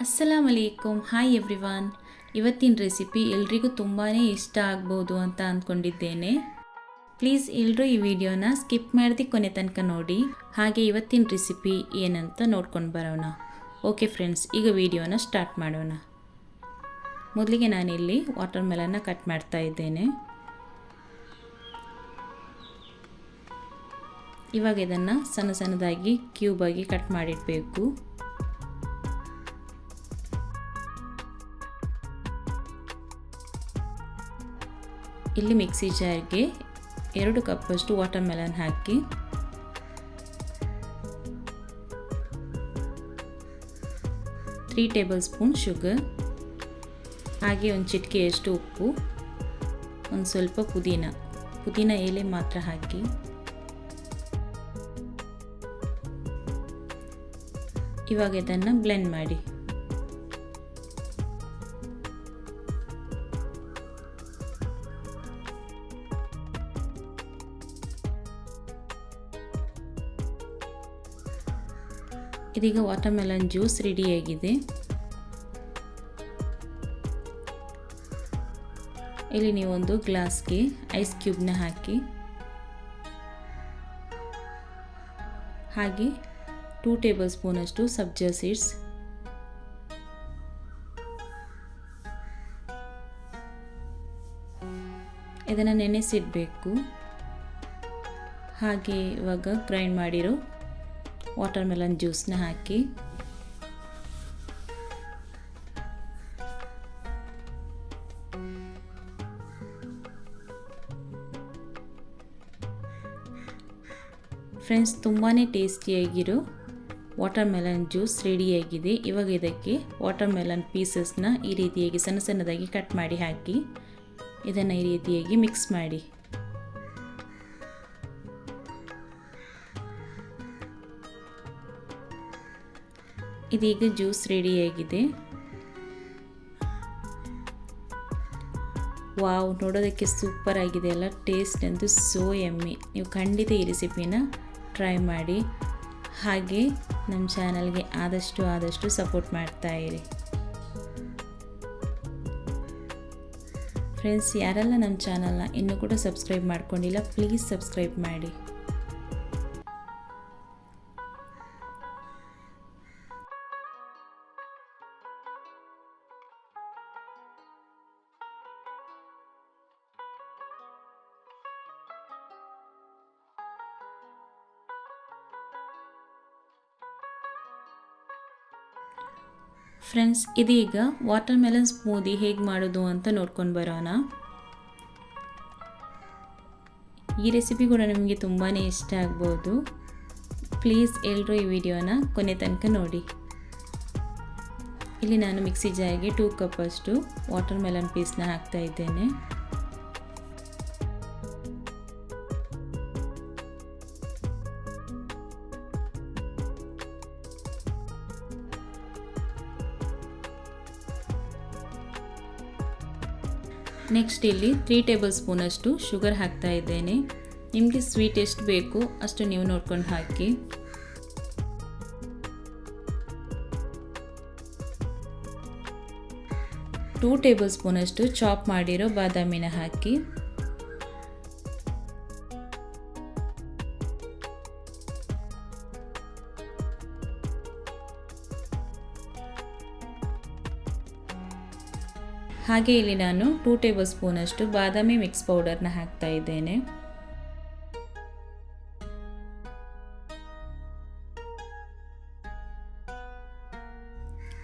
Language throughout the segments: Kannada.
ಅಸ್ಸಲಾಮ್ ಅಲೈಕುಮ್ ಹಾಯ್ ಎವ್ರಿವಾನ್ ಇವತ್ತಿನ ರೆಸಿಪಿ ಎಲ್ರಿಗೂ ತುಂಬಾ ಇಷ್ಟ ಆಗ್ಬೋದು ಅಂತ ಅಂದ್ಕೊಂಡಿದ್ದೇನೆ ಪ್ಲೀಸ್ ಎಲ್ಲರೂ ಈ ವಿಡಿಯೋನ ಸ್ಕಿಪ್ ಮಾಡದೆ ಕೊನೆ ತನಕ ನೋಡಿ. ಹಾಗೆ ಇವತ್ತಿನ ರೆಸಿಪಿ ಏನಂತ ನೋಡ್ಕೊಂಡು ಬರೋಣ. ಓಕೆ ಫ್ರೆಂಡ್ಸ್ ಈಗ ವಿಡಿಯೋನ ಸ್ಟಾರ್ಟ್ ಮಾಡೋಣ. ಮೊದಲಿಗೆ ನಾನಿಲ್ಲಿ ವಾಟರ್ ಮೆಲನ್ನ ಕಟ್ ಮಾಡ್ತಾ ಇದ್ದೇನೆ. ಇವಾಗ ಇದನ್ನು ಸಣ್ಣ ಸಣ್ಣದಾಗಿ ಕ್ಯೂಬಾಗಿ ಕಟ್ ಮಾಡಿಡಬೇಕು. ಇಲ್ಲಿ ಮಿಕ್ಸಿ ಜಾರ್ಗೆ ಎರಡು ಕಪ್ಪಷ್ಟು ವಾಟರ್ ಮೆಲನ್ ಹಾಕಿ ತ್ರೀ ಟೇಬಲ್ ಸ್ಪೂನ್ ಶುಗರ್, ಹಾಗೆ ಒಂದು ಚಿಟಿಕೆಯಷ್ಟು ಉಪ್ಪು, ಒಂದು ಸ್ವಲ್ಪ ಪುದೀನ. ಪುದೀನ ಎಲೆ ಮಾತ್ರ ಹಾಕಿ. ಇವಾಗ ಇದನ್ನು ಬ್ಲೆಂಡ್ ಮಾಡಿ. ಇದೀಗ ವಾಟರ್ಮೆಲನ್ ಜ್ಯೂಸ್ ರೆಡಿಯಾಗಿದೆ ಇಲ್ಲಿ ನೀವೊಂದು ಗ್ಲಾಸ್ಗೆ ಐಸ್ ಕ್ಯೂಬ್ನ ಹಾಕಿ. ಹಾಗೆ ಟೂ ಟೇಬಲ್ ಸ್ಪೂನಷ್ಟು ಸಬ್ಜಾ ಸೀಡ್ಸ್ ಇದನ್ನು ನೆನೆಸಿಡಬೇಕು. ಹಾಗೆ ಇವಾಗ ಗ್ರೈಂಡ್ ಮಾಡಿರೋ ವಾಟರ್ ಮೆಲನ್ ಜ್ಯೂಸ್ನ ಹಾಕಿ. ಫ್ರೆಂಡ್ಸ್ ತುಂಬಾ ಟೇಸ್ಟಿಯಾಗಿರೋ ವಾಟರ್ ಮೆಲನ್ ಜ್ಯೂಸ್ ರೆಡಿಯಾಗಿದೆ. ಇವಾಗ ಇದಕ್ಕೆ ವಾಟರ್ ಮೆಲನ್ ಪೀಸಸ್ನ ಈ ರೀತಿಯಾಗಿ ಸಣ್ಣ ಸಣ್ಣದಾಗಿ ಕಟ್ ಮಾಡಿ ಹಾಕಿ, ಇದನ್ನು ಈ ರೀತಿಯಾಗಿ ಮಿಕ್ಸ್ ಮಾಡಿ. ಇದೀಗ ಜ್ಯೂಸ್ ರೆಡಿಯಾಗಿದೆ ವಾವ್, ನೋಡೋದಕ್ಕೆ ಸೂಪರ್ ಆಗಿದೆ ಅಲ್ಲ, ಟೇಸ್ಟ್ ಅಂತೂ ಸೋ ಎಮ್ಮಿ. ನೀವು ಖಂಡಿತ ಈ ರೆಸಿಪಿನ ಟ್ರೈ ಮಾಡಿ. ಹಾಗೆ ನಮ್ಮ ಚಾನಲ್ಗೆ ಆದಷ್ಟು ಆದಷ್ಟು ಸಪೋರ್ಟ್ ಮಾಡ್ತಾ ಇರಿ. ಫ್ರೆಂಡ್ಸ್, ಯಾರೆಲ್ಲ ನಮ್ಮ ಚಾನಲ್ನ ಇನ್ನೂ ಕೂಡ ಸಬ್ಸ್ಕ್ರೈಬ್ ಮಾಡ್ಕೊಂಡಿಲ್ಲ, ಪ್ಲೀಸ್ ಸಬ್ಸ್ಕ್ರೈಬ್ ಮಾಡಿ. ಫ್ರೆಂಡ್ಸ್ ಇದೀಗ ವಾಟರ್ ಮೆಲನ್ ಸ್ಮೂದಿ ಹೇಗೆ ಮಾಡೋದು ಅಂತ ನೋಡ್ಕೊಂಡು ಬರೋಣ. ಈ ರೆಸಿಪಿ ಕೂಡ ನಿಮಗೆ ತುಂಬಾ ಇಷ್ಟ ಆಗ್ಬೋದು. ಪ್ಲೀಸ್ ಎಲ್ಲರೂ ಈ ವಿಡಿಯೋನ ಕೊನೆ ತನಕ ನೋಡಿ. ಇಲ್ಲಿ ನಾನು ಮಿಕ್ಸಿ ಜಾರಿಗೆ ಟೂ ಕಪ್ಪಷ್ಟು ವಾಟರ್ ಮೆಲನ್ ಪೀಸ್ನ ಹಾಕ್ತಾ ಇದ್ದೇನೆ. ನೆಕ್ಸ್ಟ್ ಇಲ್ಲಿ ತ್ರೀ ಟೇಬಲ್ ಸ್ಪೂನಷ್ಟು ಶುಗರ್ ಹಾಕ್ತಾ ಇದ್ದೇನೆ. ನಿಮಗೆ ಸ್ವೀಟ್ ಎಷ್ಟು ಬೇಕು ಅಷ್ಟು ನೀವು ನೋಡ್ಕೊಂಡು ಹಾಕಿ. ಟೂ ಟೇಬಲ್ ಸ್ಪೂನಷ್ಟು ಚಾಪ್ ಮಾಡಿರೋ ಬಾದಾಮಿನ ಹಾಕಿ. ಹಾಗೆ ಇಲ್ಲಿ ನಾನು ಟೂ ಟೇಬಲ್ ಸ್ಪೂನಷ್ಟು ಬಾದಾಮಿ ಮಿಕ್ಸ್ ಪೌಡರ್ನ ಹಾಕ್ತಾ ಇದ್ದೇನೆ.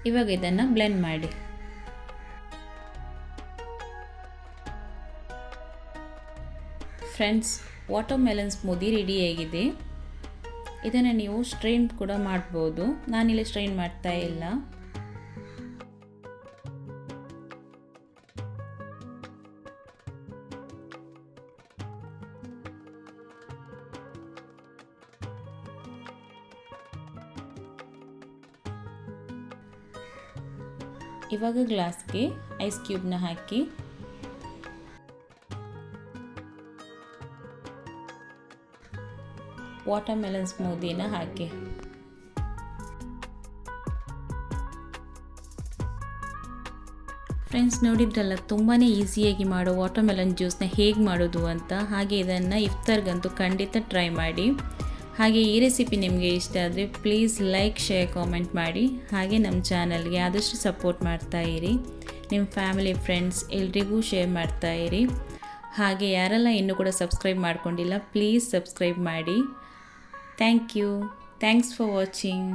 ಇವಾಗ ಇದನ್ನು ಬ್ಲೆಂಡ್ ಮಾಡಿ. ಫ್ರೆಂಡ್ಸ್ ವಾಟರ್ ಮೆಲನ್ ಸ್ಮೂದಿ ರೆಡಿಯಾಗಿದೆ ಇದನ್ನು ನೀವು ಸ್ಟ್ರೈನ್ ಕೂಡ ಮಾಡ್ಬೋದು. ನಾನಿಲ್ಲಿ ಸ್ಟ್ರೈನ್ ಮಾಡ್ತಾ ಇಲ್ಲ. ಇವಾಗ ಗ್ಲಾಸ್ಗೆ ಐಸ್ ಕ್ಯೂಬ್ನ ಹಾಕಿ. ವಾಟರ್ ಮೆಲನ್ ಸ್ಮೂದಿನ ಹಾಕಿ. ಫ್ರೆಂಡ್ಸ್, ನೋಡಿದ್ರಲ್ಲ ತುಂಬಾ ಈಸಿಯಾಗಿ ಮಾಡೋ ವಾಟರ್ಮೆಲನ್ ಜ್ಯೂಸ್ನ ಹೇಗೆ ಮಾಡೋದು ಅಂತ? ಹಾಗೆ ಇದನ್ನು ಇಫ್ತಾರ್ಗಂತೂ ಖಂಡಿತ ಟ್ರೈ ಮಾಡಿ. ಹಾಗೆ ಈ ರೆಸಿಪಿ ನಿಮಗೆ ಇಷ್ಟ ಆದರೆ ಪ್ಲೀಸ್ ಲೈಕ್ ಶೇರ್ ಕಾಮೆಂಟ್ ಮಾಡಿ. ಹಾಗೆ ನಮ್ಮ ಚಾನಲ್ಗೆ ಆದಷ್ಟು ಸಪೋರ್ಟ್ ಮಾಡ್ತಾ ಇರಿ. ನಿಮ್ಮ ಫ್ಯಾಮಿಲಿ ಫ್ರೆಂಡ್ಸ್ ಎಲ್ರಿಗೂ ಶೇರ್ ಮಾಡ್ತಾ ಇರಿ. ಹಾಗೆ ಯಾರೆಲ್ಲ ಇನ್ನೂ ಕೂಡ ಸಬ್ಸ್ಕ್ರೈಬ್ ಮಾಡ್ಕೊಂಡಿಲ್ಲ ಪ್ಲೀಸ್ ಸಬ್ಸ್ಕ್ರೈಬ್ ಮಾಡಿ. Thank you thanks for watching